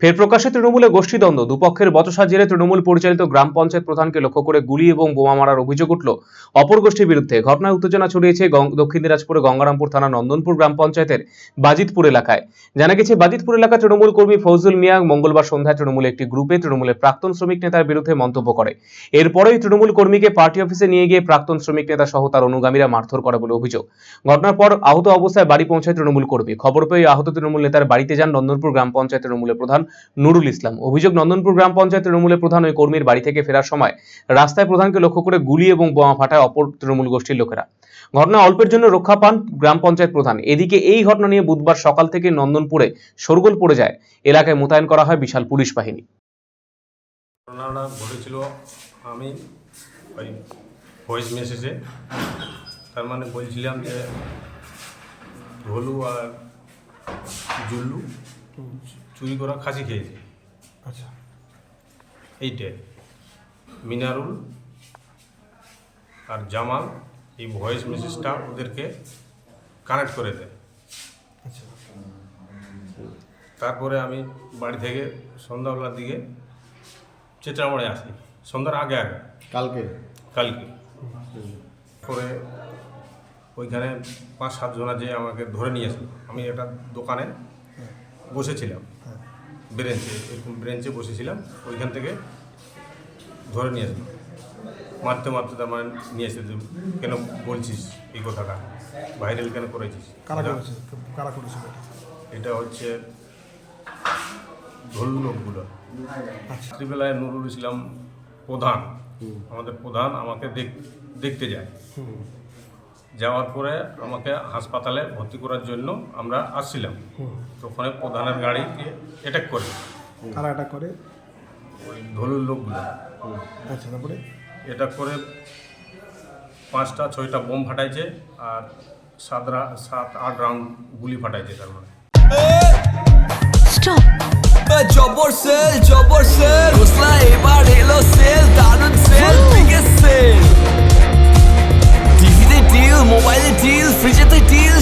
ফের প্রকাশ্যে তৃণমূলে গোষ্ঠীদ্বন্দ্ব। দুপক্ষের বচসা জেরে তৃণমূল পরিচালিত গ্রাম পঞ্চায়েত প্রধানকে লক্ষ্য করে গুলি এবং বোমা মারার অভিযোগ উঠল। অপর গোষ্ঠীর বিরুদ্ধে ঘটনায় উত্তেজনা ছড়িয়েছে দক্ষিণ দিনাজপুরে গঙ্গারামপুর থানা নন্দনপুর গ্রাম পঞ্চায়েতের বাজিতপুর এলাকায়। জানা গেছে, বাজিতপুর এলাকা তৃণমূল কর্মী ফৌজুল মিয়া মঙ্গলবার সন্ধ্যায় তৃণমূল একটি গ্রুপে তৃণমূলের প্রাক্তন শ্রমিক নেতার বিরুদ্ধে মন্তব্য করে। এরপরেই তৃণমূল কর্মীকে পার্টি অফিসে নিয়ে গিয়ে প্রাক্তন শ্রমিক নেতা সহ তার অনুগামীরা মারধর করে বলে অভিযোগ। ঘটনার পর আহত অবস্থায় বাড়ি পৌঁছায় তৃণমূল কর্মী। খবর পেয়ে আহত তৃণমূল নেতার বাড়িতে যান নন্দনপুর গ্রাম পঞ্চায়েত তৃণমূলের প্রধান নুরুল ইসলাম। অভিযোগ, নন্দনপুর গ্রাম পঞ্চায়েত তৃণমূলের প্রধান ওই কর্মীর বাড়ি থেকে ফেরার সময় রাস্তায় প্রধানকে লক্ষ্য করে গুলি এবং বোমা ফাটায় অপর তৃণমূল গোষ্ঠীর লোকেরা। ঘটনা অল্পের জন্য রক্ষা পান গ্রাম পঞ্চায়েত প্রধান। এদিকে এই ঘটনা নিয়ে বুধবার সকাল থেকে নন্দনপুরে শোরগোল পড়ে যায়। এলাকায় মোতায়েন করা হয় বিশাল পুলিশ বাহিনী। ঘটেছিল আমি ওই ভয়েস মেসেজে। তার মানে বলছিলাম যে আর জুল্লু চুরি করা খাসি খেয়েছে। আচ্ছা। এইটাই মিনারুল আর জামাল এই ভয়েস মেসেজটা ওদেরকে কানেক্ট করে দেয়। আচ্ছা। তারপরে আমি বাড়ি থেকে সন্ধ্যাবেলার দিকে চেঁচামড়ে আসি। সন্ধ্যার আগে আগে। কালকে? কালকে। করে ওইখানে পাঁচ সাত জনা যে আমাকে ধরে নিয়ে আসলো। আমি একটা দোকানে বসেছিলাম। ব্রেঞ্চে এরকম ব্রেঞ্চে বসেছিলাম। ওইখান থেকে ধরে নিয়ে আসলো মারতে মারতে তার মানে নিয়ে এসে কেন বলছিস এই কথাটা? ভাইরাল কেন করেছিস? কারা এটা- করেছে? কারা করেছিল এটা? এটা হচ্ছে ধরু লোকগুলো আচ্ছা। রাত্রিবেলায় নুরুল ইসলাম প্রধান। আমাদের প্রধান আমাকে দেখ- দেখতে যায়। যাওয়ার পরে আমাকে হাসপাতালে ভর্তি করার জন্য আমরা আসছিলাম। তো তখন প্রধানের গাড়িকে অ্যাটাক করে। কারা এটা করে? ওই ধলুর লোকগুলো। আচ্ছা তারপরে? অ্যাটাক করে পাঁচটা ছয়টা বোম ফাটাইছে আর সাত রা- সাত আট রাউন্ড গুলি ফাটাইছে তার মানে। স্টপ জবর সেল জবর সেল।